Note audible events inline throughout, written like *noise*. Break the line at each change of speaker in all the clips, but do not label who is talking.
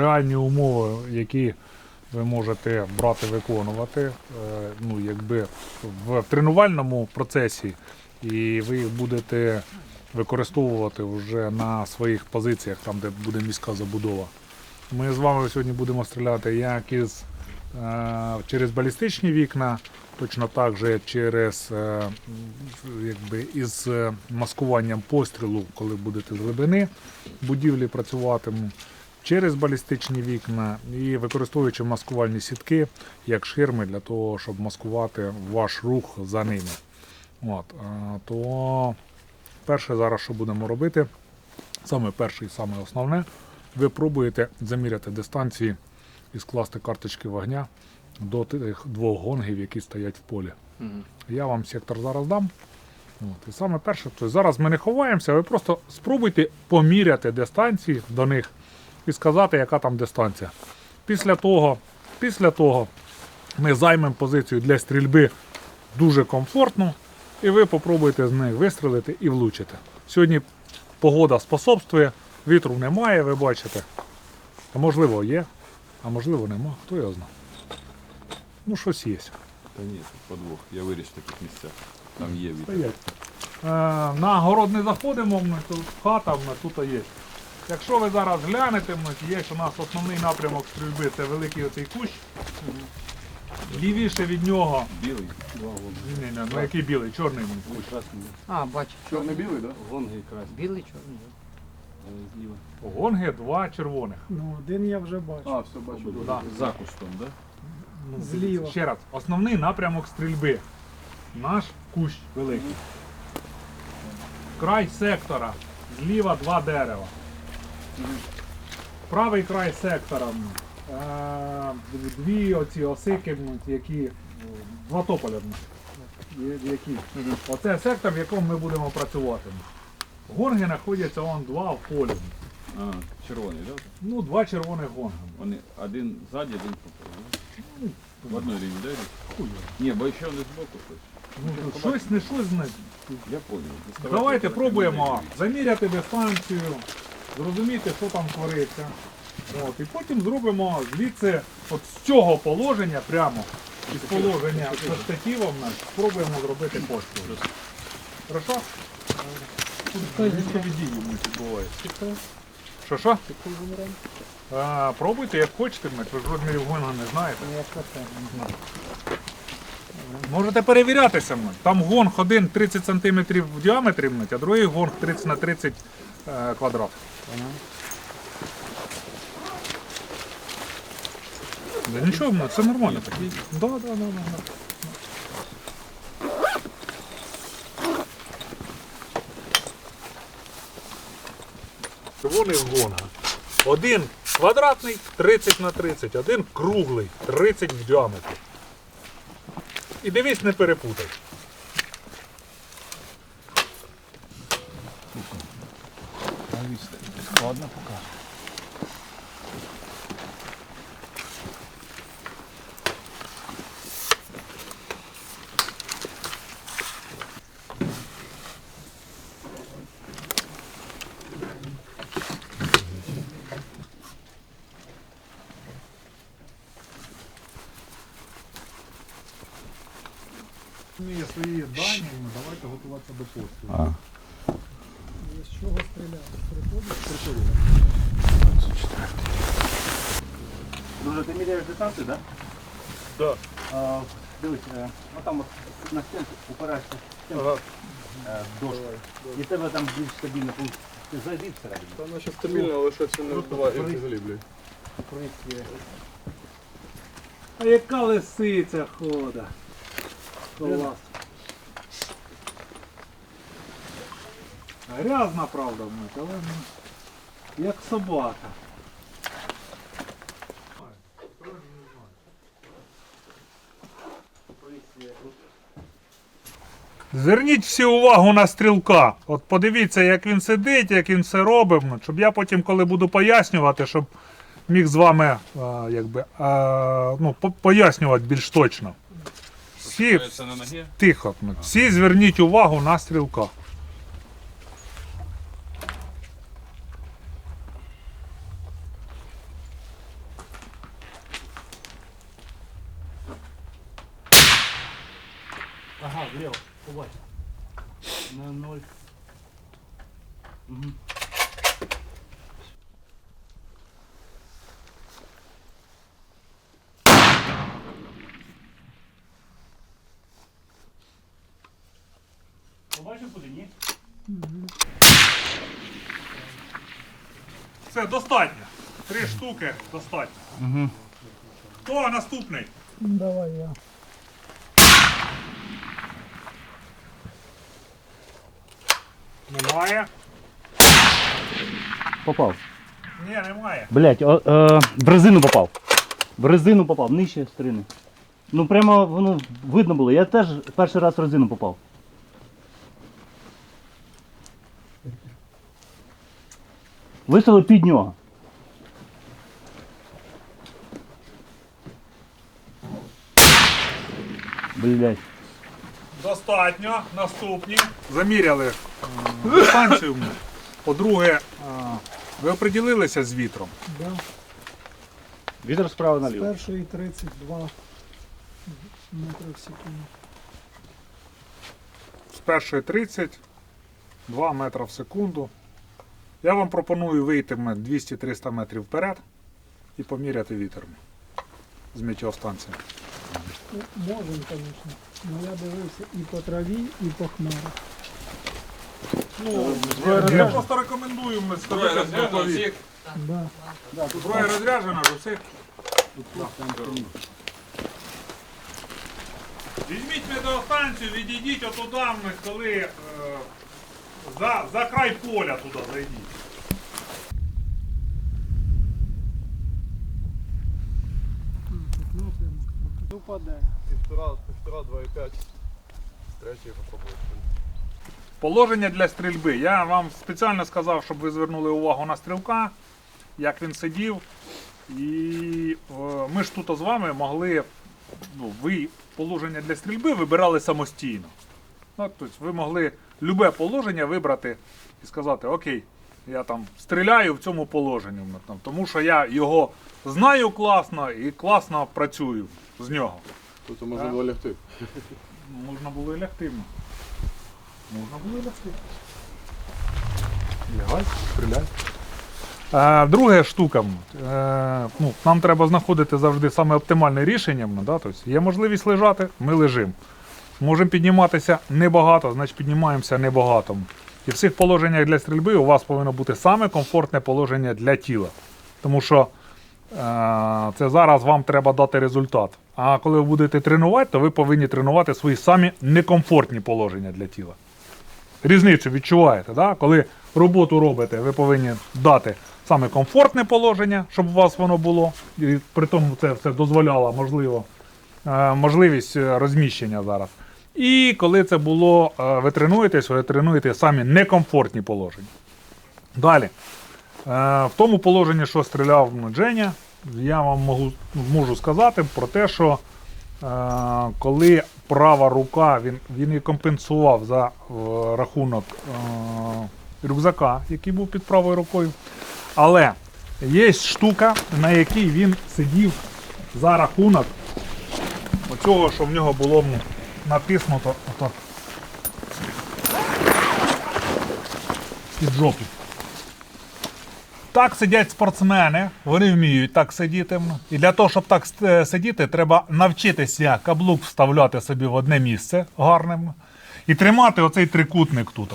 реальні умови, які ви можете брати, виконувати, е, ну, якби в тренувальному процесі, і ви їх будете використовувати вже на своїх позиціях, там, де буде міська забудова. Ми з вами сьогодні будемо стріляти як із, е, через балістичні вікна, точно так же через е, якби, із маскуванням пострілу, коли будете з глибини будівлі працюватиму, через балістичні вікна і використовуючи маскувальні сітки як ширми для того, щоб маскувати ваш рух за ними. От, то перше зараз, що будемо робити, саме перше і саме основне, ви пробуєте заміряти дистанції і скласти карточки вогня до тих двох гонгів, які стоять в полі. Я вам сектор зараз дам. От, і саме перше, тобто зараз ми не ховаємося, ви просто спробуйте поміряти дистанції до них і сказати, яка там дистанція. Після того, після того ми займемо позицію для стрільби дуже комфортно, і ви попробуєте з них вистрелити і влучити. Сьогодні погода способствує, вітру немає, ви бачите. А можливо є, а можливо нема, хто його знає. Ну, щось є.
Та ні, тут подвох. Я виріс в таких місцях. Там є вітер.
Стоять. Е, на город не заходимо, ми тут хата ми тут є. Якщо ви зараз глянете, є у нас основний напрямок стрільби, це великий оцей кущ. Лівіше від нього.
Білий.
Ні, ні, ну який білий, чорний ми, кущ.
А, бачу.
Чорно-білий, так?
Гонги якраз. Білий, чорний.
Зліва.
Гонги два червоних.
Ну, один я вже бачу.
А, все бачу.
Да.
За кустом, так?
Ну,
Зліва.
Ще раз, основний напрямок стрільби. Наш кущ великий. Край сектора. Зліва два дерева. Правий край сектора. е, Дві оці осики, які е, два тополя. які. Оце сектор, в якому ми будемо працювати. Гонги знаходяться он два в полі.
А, червоний, так?
Ну, два червоних гонги.
Вони один ззаді, один попереду. В одній рівні, так?
Хуй.
Ні, бо ще вони збоку хтось.
Ну, щось не щось знає.
Я понял.
Давайте пробуємо заміряти дистанцію, зрозуміти, що там твориться. От, і потім зробимо звідси, от з цього положення, прямо із положення за штативом, наш, спробуємо зробити постріл. Хорошо? Тут нас. Що що? А, пробуйте, як хочете, ви ж розмірів гонга не знаєте. Можете перевірятися. Там гонг один 30 см в діаметрі, а другий гонг 30 на 30 е, квадрат. Да нічого, це нормально. Так. Да, да, да, да, да. Червоний гонга. Один квадратний 30 на 30, один круглий 30 в діаметрі. І дивись, не перепутай.
Складно поки.
Є свої дані, давайте готуватися до пострілу.
Ти міряєш дистанцію, так?
Да.
А, дивись, е, ну там от на стінку упираєшся
Ага.
е, дошку. І тебе там більш стабільно пункт. Ти зайди всередину.
Та наче стабільно, але це не вбиває взагалі, блядь.
А яка лисиця хода? Клас. Грязна, правда, мать, але ну, як собака. Зверніть всі увагу на стрілка. От подивіться, як він сидить, як він все робить, ну, щоб я потім, коли буду пояснювати, щоб міг з вами а, якби, а, ну, пояснювати більш точно. Всі,
Це на ногі?
тихо, всі зверніть увагу на стрілка.
Ага, влево, побач. На ноль. Угу. Побачив куди, ні?
Все, достатньо. Три штуки достатньо.
Угу.
Хто наступний?
Давай я.
Немає.
Попав.
Ні, немає.
Блять, о, е, в резину попав. В резину попав, нижче стрини. Ну прямо воно видно було. Я теж перший раз в резину попав. Вистріли під нього. Блять.
Достатньо. Наступні. Заміряли дистанцію. По-друге, е, ви оприділилися з вітром.
Да.
Вітер справа
З першої 32 метри в секунду.
З першої 30, 2 метри в секунду. Я вам пропоную вийти 200-300 метрів вперед і поміряти вітер з метеостанції.
Ну, можемо, звісно. Але я дивився і по траві, і по хмарах.
Ну,
зброя
я просто рекомендую ми
Зброя
ставити
розряджена
бокові.
всіх.
Да.
Зброя розряджена до всіх. Візьміть метеостанцію, відійдіть отуда, коли е, за, за край поля туди зайдіть.
Тут напрямок. Упаде.
Півтора, півтора, два і п'ять. Третій попробую.
Положення для стрільби. Я вам спеціально сказав, щоб ви звернули увагу на стрілка, як він сидів. І е, ми ж тут з вами могли, ну, ви положення для стрільби вибирали самостійно. Ну, тобто ви могли любе положення вибрати і сказати, окей, я там стріляю в цьому положенні, тому що я його знаю класно і класно працюю з нього.
Тут можна було лягти.
Можна було і лягти. Можна було і лягти. Лягай, стріляй. Е, друга штука. Е, ну, нам треба знаходити завжди саме оптимальне рішення. Да? Тобто є можливість лежати, ми лежимо. Можемо підніматися небагато, значить піднімаємося небагато. І в цих положеннях для стрільби у вас повинно бути саме комфортне положення для тіла. Тому що е, це зараз вам треба дати результат. А коли ви будете тренувати, то ви повинні тренувати свої самі некомфортні положення для тіла. Різницю відчуваєте, да? коли роботу робите, ви повинні дати саме комфортне положення, щоб у вас воно було. І при тому це все дозволяло можливо, е, можливість е, розміщення зараз. І коли це було, е, ви тренуєтесь, ви тренуєте самі некомфортні положення. Далі. Е, В тому положенні, що стріляв Дженя, я вам можу, можу сказати про те, що е, коли права рука, він, він її компенсував за рахунок рюкзака, який був під правою рукою. Але є штука, на якій він сидів за рахунок оцього, що в нього було ну, натиснуто отак. Під жопу. Так сидять спортсмени, вони вміють так сидіти. І для того, щоб так сидіти, треба навчитися каблук вставляти собі в одне місце гарним і тримати оцей трикутник тут.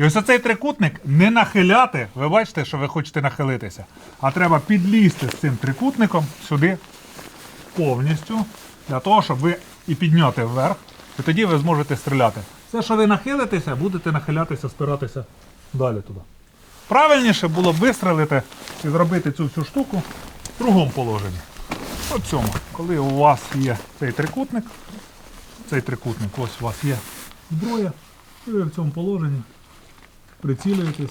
І ось оцей трикутник не нахиляти. Ви бачите, що ви хочете нахилитися. А треба підлізти з цим трикутником сюди повністю, для того, щоб ви і підняти вверх, і тоді ви зможете стріляти. Все, що ви нахилитеся, будете нахилятися, спиратися далі туди. Правильніше було б вистрелити і зробити цю всю штуку в другому положенні. От цьому. Коли у вас є цей трикутник, цей трикутник, ось у вас є зброя, і ви в цьому положенні прицілюєтесь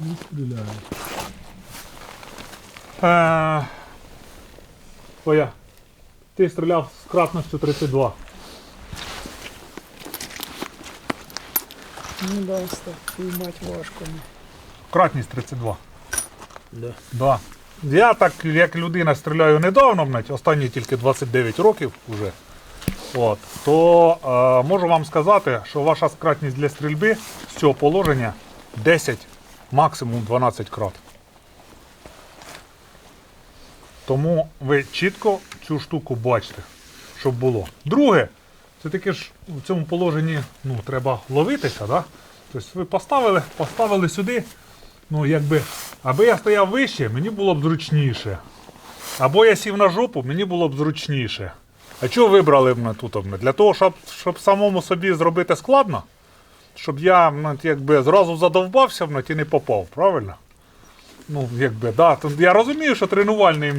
і стріляєте. Е, Оя, ти стріляв з кратністю 32.
Ну да, піймати важко.
Кратність 32. Да. Я так, як людина стріляю недавно, навіть, останні тільки 29 років вже. от, то е, можу вам сказати, що ваша скратність для стрільби з цього положення 10, максимум 12 крат. Тому ви чітко цю штуку бачите, щоб було. Друге, це таке ж в цьому положенні ну, треба ловитися. Да? Тобто ви поставили, поставили сюди, ну якби, аби я стояв вище, мені було б зручніше. Або я сів на жопу, мені було б зручніше. А чого вибрали мене тут? Для того, щоб, щоб самому собі зробити складно, щоб я ну, якби, зразу задовбався мене, і не попав, правильно? Ну, якби, да. Я розумію, що тренувальний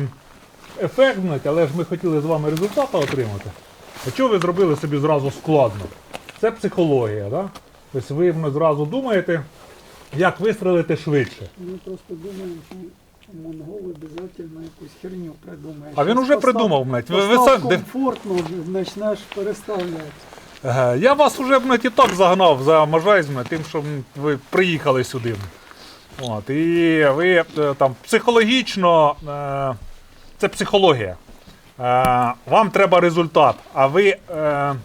ефект, але ж ми хотіли з вами результати отримати. А чого ви зробили собі зразу складно? Це психологія, да? Тобто ви зразу думаєте, як вистрелити швидше.
Ми просто думаємо, що монголи обов'язково якусь херню придумають.
А він уже придумав, блядь. Ви, ви сам-
комфортно, почнеш переставляти.
Я вас уже блядь, і так загнав за можайзм тим, що ви приїхали сюди. От, і ви е, там психологічно, е, це психологія. Е, Вам треба результат, а ви е,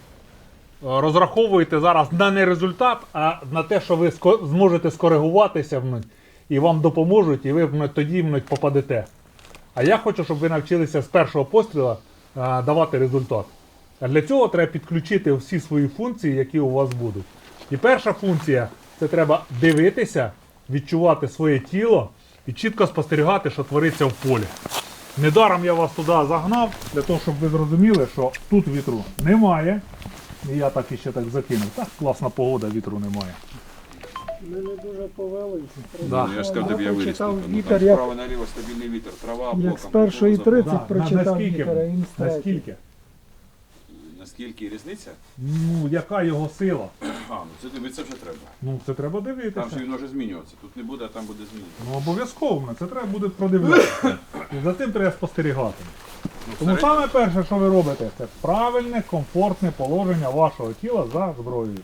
розраховуєте зараз на не результат, а на те, що ви зможете скоригуватися і вам допоможуть, і ви тоді попадете. А я хочу, щоб ви навчилися з першого постріла е, давати результат. А для цього треба підключити всі свої функції, які у вас будуть. І перша функція це треба дивитися, відчувати своє тіло і чітко спостерігати, що твориться в полі. Недаром я вас туди загнав, для того, щоб ви зрозуміли, що тут вітру немає. І я так іще так закинув. Так, класна погода, вітру немає.
Ми не дуже повели.
Да.
Ну, я ж сказав, я
прочитав
ну,
вітер,
там
як,
Справа наліво стабільний вітер, трава
як з першої
кукурудза.
30
Да, на-
прочитав
наскільки?
вітер, а він.
Наскільки?
Наскільки різниця?
Ну, яка його сила?
А, ну це тобі це вже треба.
Ну, це треба
Там
дивитися.
же він може змінюватися. Тут не буде, а там буде змінюватися.
Ну, обов'язково, це треба буде продивлятися. І за цим треба спостерігати.
Ну,
Тому саме перше, що ви робите, це правильне, комфортне положення вашого тіла за зброєю.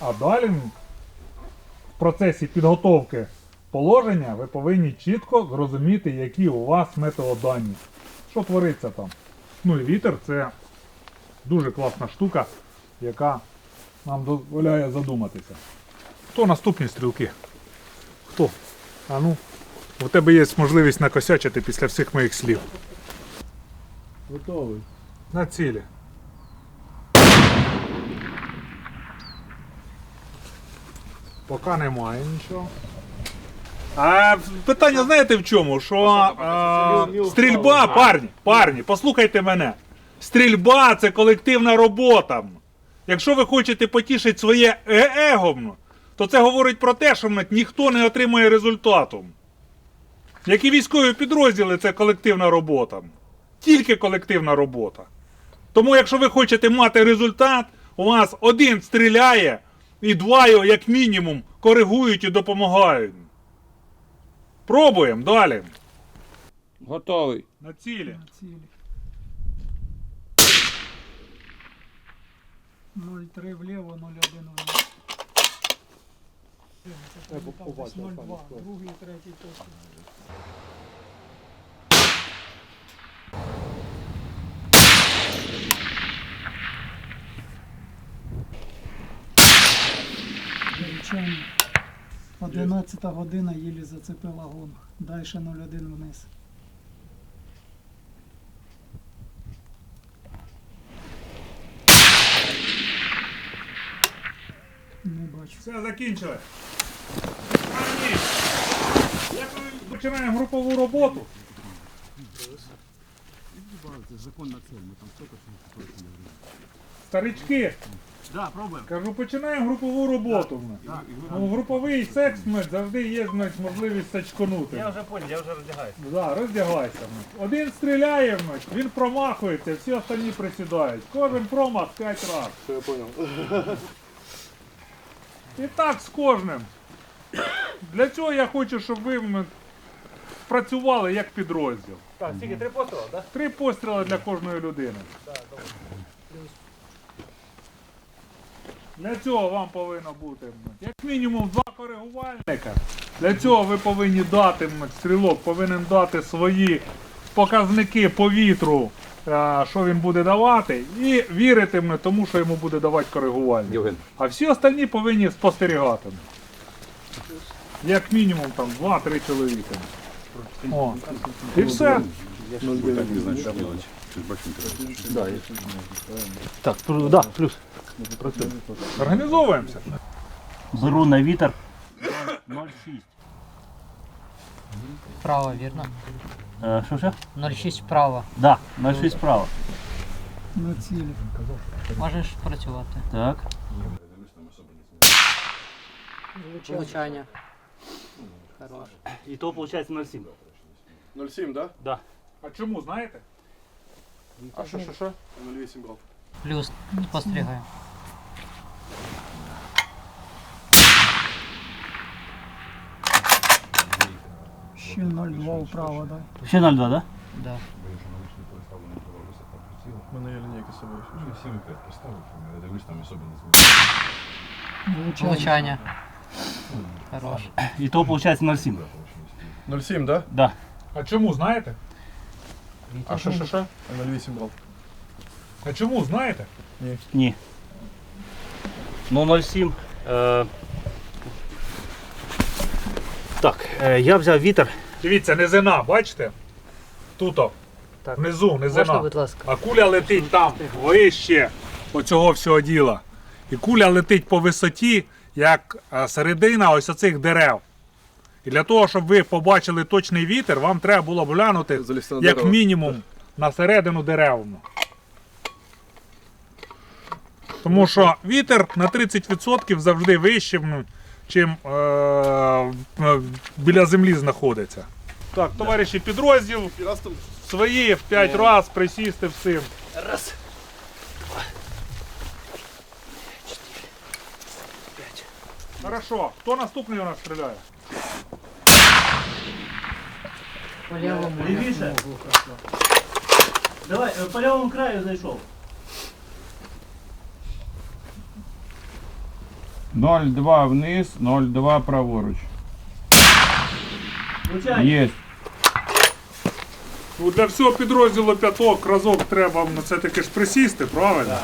А далі в процесі підготовки положення ви повинні чітко зрозуміти, які у вас метеодані. Що твориться там. Ну і вітер це дуже класна штука, яка нам дозволяє задуматися. Хто наступні стрілки? Хто? А ну, у тебе є можливість накосячити після всіх моїх слів.
Готовий.
На цілі. Поки немає нічого. А питання знаєте в чому? Що а, стрільба, парні, парні, послухайте мене. Стрільба це колективна робота. Якщо ви хочете потішити своє е- его, то це говорить про те, що ніхто не отримує результату. Які військові підрозділи це колективна робота. Тільки колективна робота. Тому, якщо ви хочете мати результат, у вас один стріляє, і два його, як мінімум, коригують і допомагають. Пробуємо далі.
Готовий.
На цілі.
На цілі. 0,3 вліво, 0,1 вниз. Це там десь 0,2, другий, третій постріл. Звичайно. 11 година їлі зацепила гонг. Далі 0,1 вниз. Не бачу.
Все, закінчили. Як ми починаємо групову роботу? Старички,
Да, пробуємо.
кажу, починаємо групову роботу. Ну, груповий секс ми завжди є знаєш, можливість сачконути.
Я вже понял, я вже роздягаюся.
Да, роздягайся. ну. Один стріляє, ну, він промахується, всі остальні присідають. Кожен промах 5 разів.
Все, я понял.
І так з кожним. Для цього я хочу, щоб ви м, працювали як підрозділ.
Так, скільки три постріли, так?
Три постріли для кожної людини. Для цього вам повинно бути м, як мінімум два коригувальника. Для цього ви повинні дати, м, стрілок повинен дати свої показники по вітру е, що він буде давати, і віритиме тому, що йому буде давати коригування.
Євген.
А всі остальні повинні спостерігати. Як мінімум там 2-3 чоловіка. О. І все.
Так, плюс, да, плюс.
Організовуємося.
Беру на вітер 0,6.
Вправо, вірно.
Е, Що ще?
0,6 вправо.
Да, 0,6 справа.
На цілі.
Можеш працювати.
Так.
Влучання. Хорош.
І то виходить 0,7.
0,7, да?
Да.
А чому, знаєте?
А що, що, що? 0,8 брав.
Плюс. Спостерігаю.
Ще 0,2 вправо, дай.
Ще 0,2, да?
Да.
У мене є лінійка з собою.
Влучання.
Влучання. Хорош.
І то виходить 0,7.
0,7, да?
Да.
А чому, знаєте?
А що, що, що? 0,8 брав.
А чому, знаєте?
Ні. Ну, 0,7. Е... Так, е, я взяв вітер.
Дивіться, низина, бачите? Туто.
Так.
Внизу, низина.
Можна, будь ласка.
А куля летить там, вище оцього всього діла. І куля летить по висоті, як е, середина ось оцих дерев. І для того, щоб ви побачили точний вітер, вам треба було б глянути як
дерево.
мінімум на середину дерев. Тому що вітер на 30% завжди вищим, чим е, е, біля землі знаходиться. Так, товариші підрозділ, свої в 5 разів присісти всім.
Раз.
Хорошо, хто наступний у нас стріляє?
По лівому.
Лівіше. Давай, е, по лівому краю зайшов.
0,2 вниз, 0,2 праворуч.
Влучай.
Есть.
Ну, для всього підрозділу п'яток разок треба ну, це таки ж присісти, правильно?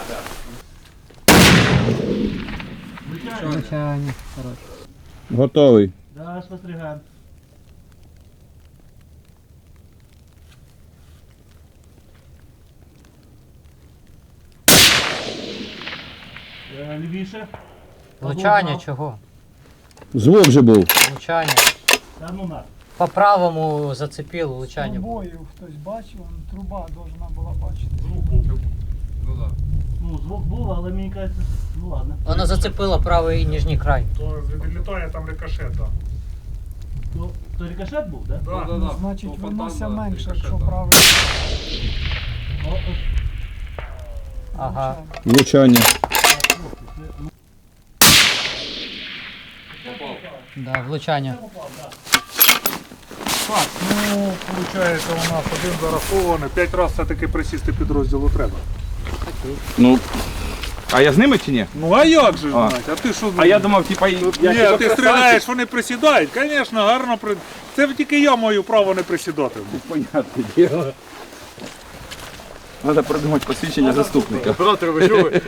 Хорош.
Готовий.
Да, спостерігаємо. Е, Лівіше.
Влучання чого?
Звук же був.
Влучання.
Та ну на.
По правому зацепило влучання.
Трубою хтось бачив, он труба должна була бачити.
Ну, звук був, але мені кажеться, ну ладно.
Воно зацепило правий нижній край.
То відлітає там рикошет, так.
То, то рикошет був, да?
Да.
Ну, значить, виносся менше, якщо правильно.
О, о,
Ага.
Влучання.
Да, влучання.
Так, ну, виходить, у нас один зарахований. П'ять разів все-таки присісти підрозділу треба.
Ну. А я з ними чи ні?
Ну а як же
А.
знати? А ти що
А я думав, типа, я
Ні,
типа
ти стріляєш, вони присідають. Звісно, гарно при. Це тільки я маю право не присідати.
Понятне діло. Треба придумати посвідчення заступника.
оператор ви чули?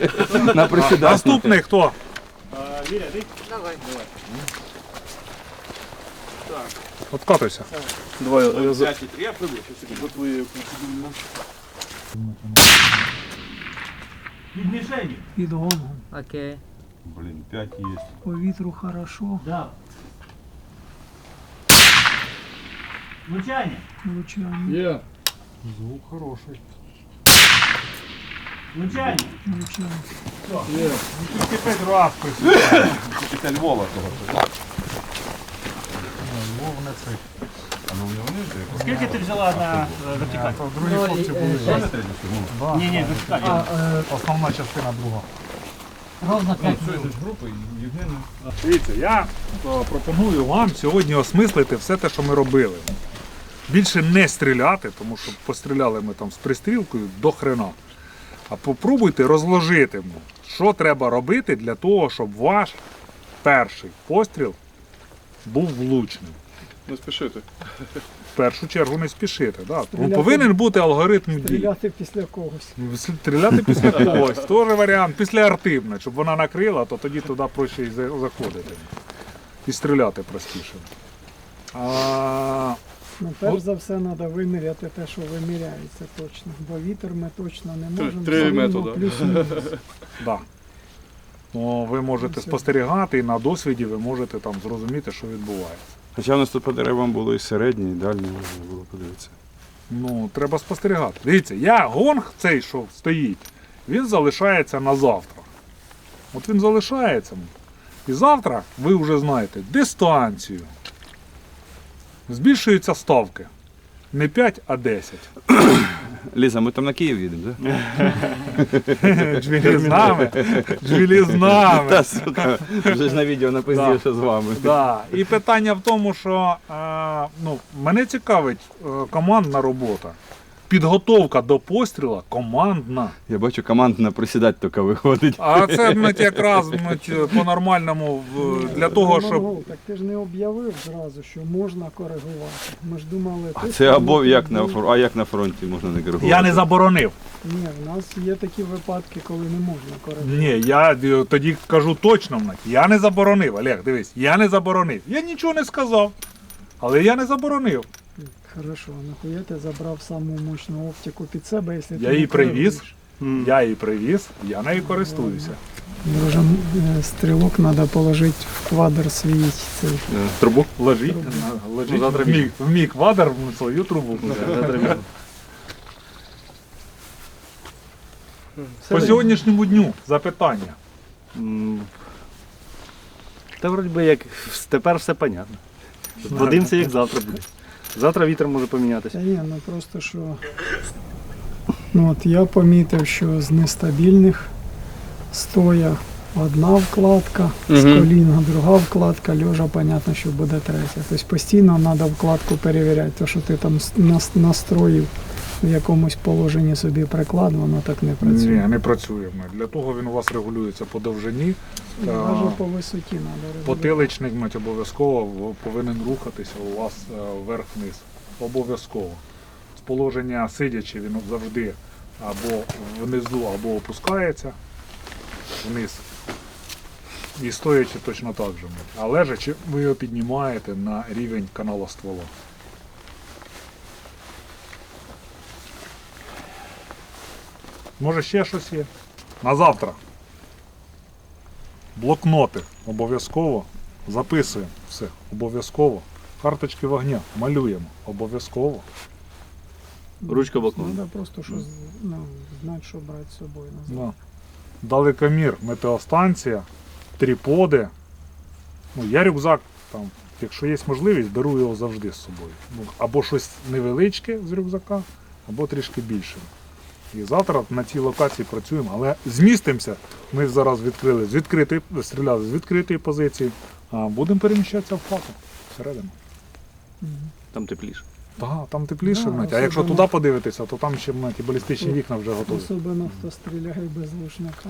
На присідання.
Наступний хто?
Віря, ти?
Давай.
Откатуйся.
Давай, я твоєї
Від.
Під гонгом.
Окей.
Блін, 5 є.
По вітру хорошо.
Да. Влучання.
Влучання.
Є.
Звук хороший.
Влучання.
Влучання.
Тільки п'ять разів присідає.
Це Львова того.
Львов не цей.
Скільки ти взяла на е, вертикаль?
Другі хлопці
е,
були.
Ні, ні, вертикаль.
Е,
Основна частина друга.
ровно 5 минут.
Дивіться, я пропоную вам сьогодні осмислити все те, що ми робили. Більше не стріляти, тому що постріляли ми там з пристрілкою до хрена. А попробуйте розложити, ну, що треба робити для того, щоб ваш перший постріл був влучним.
Не спішити.
В першу чергу не спішити. Да. Ну,
Стріляти-
повинен бути алгоритм дій.
Стріляти після когось.
Стріляти після *laughs* когось, теж варіант. Після артивна, щоб вона накрила, то тоді туди проще і за- заходити. І стріляти простіше. А,
Ну, перш
Ну.
за все, треба виміряти те, що виміряється точно. Бо вітер ми точно не
Три-
можемо.
три
все рівно
методи.
Плюс-мінус. *laughs*
да. Ну, ви можете спостерігати і на досвіді ви можете там зрозуміти, що відбувається.
Хоча в нас тут по деревам було і середні, і дальні, можна було подивитися.
Ну, треба спостерігати. Дивіться, я гонг цей, що стоїть, він залишається на завтра. От він залишається. І завтра ви вже знаєте дистанцію. Збільшуються ставки. Не 5, а 10. *coughs*
Ліза, ми там на Київ їдемо, так? *laughs*
Джвілі з нами. Джвілі з нами.
Та сука, вже ж на відео напиздів, що з вами.
Да. І питання в тому, що е, ну, мене цікавить е, командна робота. Підготовка до постріла командна.
Я бачу, командна присідати тільки виходить.
А це мать, якраз мать, по-нормальному в- для того, щоб.
Так ти ж не об'явив зразу, що можна коригувати. Ми ж думали,
А
ти
це або як на фор- а як на фронті можна не коригувати?
Я не заборонив.
Ні, в нас є такі випадки, коли не можна коригувати.
Ні, я е, тоді кажу точно, мать, я не заборонив. Олег, дивись, я не заборонив. Я нічого не сказав. Але я не заборонив.
Хорошо, а нахуя ти забрав саму мощну оптику під себе, якщо ти
Я
не
її привіз.
коригуєш?
Я її привіз, я нею користуюся.
Може, е, стрілок треба положити в квадр свій цей.
Е, Трубу?
Ложіть,
Ну,
ложіть в, мій, в мій квадр в свою трубу. По сьогоднішньому дню запитання.
М, Та вроді би як тепер все понятно. Подивимося, як завтра буде. Завтра вітер може помінятися.
Та ні, ну просто що. Ну от я помітив, що з нестабільних стоя одна вкладка, з коліна друга вкладка, льожа, понятно, що буде третя. Тобто постійно треба вкладку перевіряти. То, що ти там настроїв в якомусь положенні собі приклад, воно так не працює.
Ні, не працюємо. Для того він у вас регулюється по довжині.
Навіть по висоті треба.
Потиличник мать, обов'язково повинен рухатися у вас е, вверх-вниз. Обов'язково. З положення сидячи він завжди або внизу, або опускається вниз. І стоячи точно так же. А лежачи, ви його піднімаєте на рівень канала ствола. Може ще щось є? На завтра. Блокноти обов'язково. Записуємо все обов'язково. Карточки вогня малюємо обов'язково.
Ручка блокнот.
Треба просто що, з- ну, знати, що брати з собою назад.
Да. Далекомір, метеостанція, тріподи. Ну, я рюкзак, там, якщо є можливість, беру його завжди з собою. Ну, або щось невеличке з рюкзака, або трішки більше. І завтра на цій локації працюємо, але змістимося. Ми зараз відкрили з відкритої, стріляли з відкритої позиції, а будемо переміщатися в хату всередину.
Там тепліше.
Так, там тепліше,
Да,
а якщо туди подивитися, то там ще мать, і балістичні вікна вже готові.
Особливо хто стріляє без лушника.